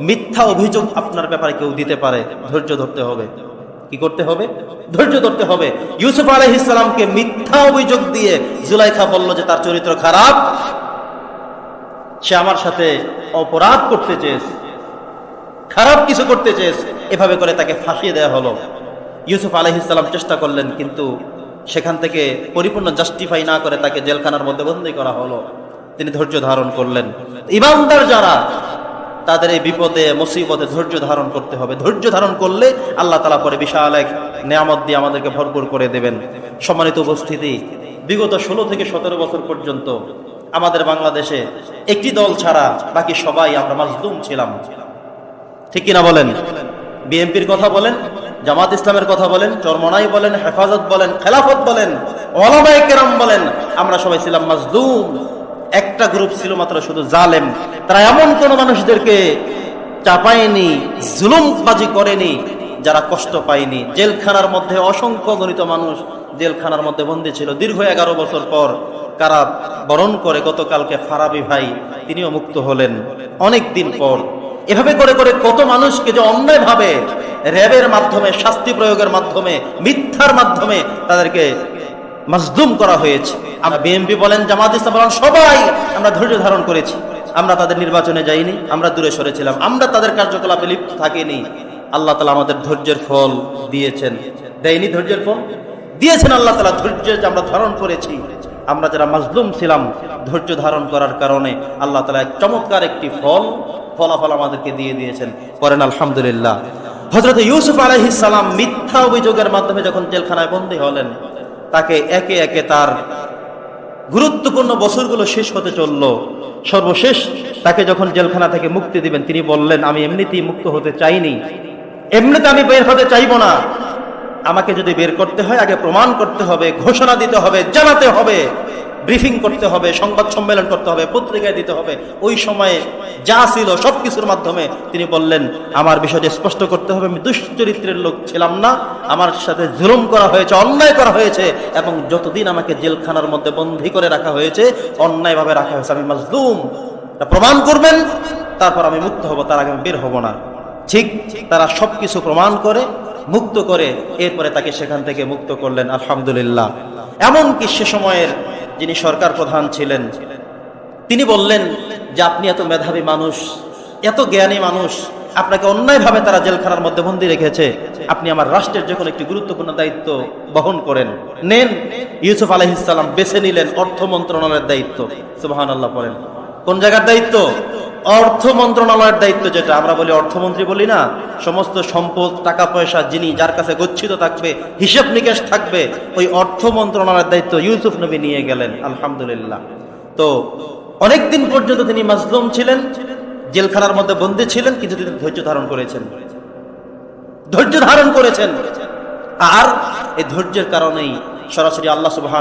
মিথ্যা অভিযোগ আপনার ব্যাপারে কেউ দিতে পারে, ধৈর্য ধরতে হবে। কি করতে হবে? ধৈর্য ধরতে হবে। ইউসুফ আলহ ইসলামকে মিথ্যা অভিযোগ দিয়ে জুলাইখা বলল যে তার চরিত্র খারাপ। সে আমার সাথে অপরাধ করতে চেয়েছে। খারাপ কিছু করতে চেয়েছে। এভাবে করে তাকে ফাঁসিয়ে দেওয়া হলো। ইউসুফ আলহিসাল্লাম চেষ্টা করলেন, কিন্তু সেখান থেকে পরিপূর্ণ জাস্টিফাই না করে তাকে জেলখানার মধ্যে বন্দী করা হলো। তিনি ধৈর্য ধারণ করলেন। ইমানদার যারা তাদের এই বিপদে, মুসিবতে ধৈর্য ধারণ করতে হবে। ধৈর্য ধারণ করলে আল্লাহ তালা পরে বিশাল এক নেয়ামত দিয়ে আমাদেরকে ভরপুর করে দেবেন। সম্মানিত উপস্থিতি, বিগত ষোলো থেকে সতেরো বছর পর্যন্ত আমাদের বাংলাদেশে একটি দল ছাড়া বাকি সবাই আমরা মাজলুম ছিলাম। ঠিক কিনা বলেন? বিএনপির কথা বলেন, জামাত ইসলামের কথা বলেন, চরমনাই বলেন, হেফাজত বলেন, খেলাফত বলেন, ওলামায়ে কেরাম বলেন, আমরা সবাই ছিলাম মাজলুম। একটা গ্রুপ ছিল মাত্র শুধু জালেম। তারা এমন কোন মানুষদেরকে চাপায়নি, জুলুমবাজি করেনি, যারা কষ্ট পায়নি। জেলখানার মধ্যে অসংখ্য গণিত মানুষ জেলখানার মধ্যে বন্দী ছিল। দীর্ঘ এগারো বছর পর কারা বরণ করে গতকালকে ফারাবি ভাই, তিনিও মুক্ত হলেন। অনেক দিন পর। এভাবে করে করে কত মানুষকে যে অন্যায়ভাবে র্যাবের মাধ্যমে, শাস্তি প্রয়োগের মাধ্যমে, মিথ্যার মাধ্যমে তাদেরকে মাজদুম করা হয়েছে। আমরা বিএনপি বলেন, জামাত ইসলাম বলেন, সবাই আমরা ধৈর্য ধারণ করেছি। আমরা তাদের নির্বাচনে যাইনি, আমরা দূরে সরেছিলাম। আমরা তাদের কার্যকলাপে লিপ্ত থাকিনি। আল্লাহ তালা আমাদের ধৈর্যের ফল দিয়েছেন। দেয়নি ধৈর্যের ফল? দিয়েছেন আল্লাহ তালা ধৈর্য যে আমরা ধারণ করেছি। আমরা যারা মাজলুম ছিলাম, ধৈর্য ধারণ করার কারণে আল্লাহ তালা এক চমৎকার একটি ফল, ফলাফল আমাদেরকে দিয়ে দিয়েছেন। করেন আলহামদুলিল্লাহ। হজরত ইউসুফ আলহিসাল্লাম মিথ্যা অভিযোগের মাধ্যমে যখন জেলখানায় বন্দী হলেন তাকে একে একে তার গুরুত্বপূর্ণ বছরগুলো শেষ হতে চলল। সর্বশেষ তাকে যখন জেলখানা থেকে মুক্তি দিবেন, তিনি বললেন, আমি এমনিতেই মুক্ত হতে চাইনি। এমনিতে আমি বের হতে চাইব না। আমাকে যদি বের করতে হয়, আগে প্রমাণ করতে হবে, ঘোষণা দিতে হবে, জানাতে হবে। ব্রিফিং করতে হবে, সংবাদ সম্মেলন করতে হবে, পত্রিকায় দিতে হবে। ওই সময়ে যা ছিল সবকিছুর মাধ্যমে তিনি বললেন, আমার বিষয়টি স্পষ্ট করতে হবে, আমি দুশ্চরিত্রের লোক ছিলাম না, আমার সাথে জুলুম করা হয়েছে, অন্যায় করা হয়েছে, এবং যতদিন আমাকে জেলখানার মধ্যে বন্দী করে রাখা হয়েছে, অন্যায়ভাবে রাখা হয়েছে, আমি মাজলুম। প্রমাণ করবেন, তারপর আমি মুক্ত হব, তার আগে আমি বের হব না। ঠিক তারা সবকিছু প্রমাণ করে, মুক্ত করে, এরপরে তাকে সেখান থেকে মুক্ত করলেন, আলহামদুলিল্লাহ। এমনকি সে সময়ের যিনি সরকার প্রধান ছিলেন, তিনি বললেন যে আপনি এত মেধাবী মানুষ, এত জ্ঞানী মানুষ, আপনাকে অন্যায়ভাবে তারা জেলখানার মধ্যে বন্দি রেখেছে। আপনি আমার রাষ্ট্রের যখন একটি গুরুত্বপূর্ণ দায়িত্ব বহন করেন। নেন, ইউসুফ আলহিসাল্লাম বেছে নিলেন অর্থ মন্ত্রণালয়ের দায়িত্ব। সুবাহ আল্লাহ বলেন। কোন জায়গার দায়িত্ব? অর্থ মন্ত্রণালয়ের দায়িত্ব যেটা, আমরা বলি অর্থমন্ত্রী বলি না, সমস্ত সম্পদ টাকা পয়সা যিনি যার কাছে গচ্ছিত থাকবে, হিসেব নিকেশ থাকবে, ওই অর্থ মন্ত্রণালয়ের দায়িত্ব ইউসুফ নবী নিয়ে গেলেন, আলহামদুলিল্লাহ। তো অনেকদিন পর্যন্ত তিনি মাজলুম ছিলেন, জেলখানার মধ্যে বন্দী ছিলেন কিন্তু তিনি ধৈর্য ধারণ করেছেন। ধৈর্য ধারণ করেছেন। আর এই ধৈর্যের কারণেই সরাসরি আল্লাহ সুবাহ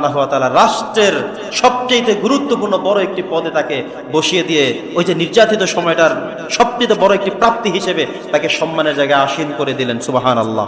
রাষ্ট্রের সবচেয়ে গুরুত্বপূর্ণ বড় একটি পদে তাকে বসিয়ে দিয়ে ওই যে নির্যাতিত সময়টার সবচেয়ে বড় একটি প্রাপ্তি হিসেবে তাকে সম্মানের জায়গায় আসীন করে দিলেন সুবাহান আল্লাহ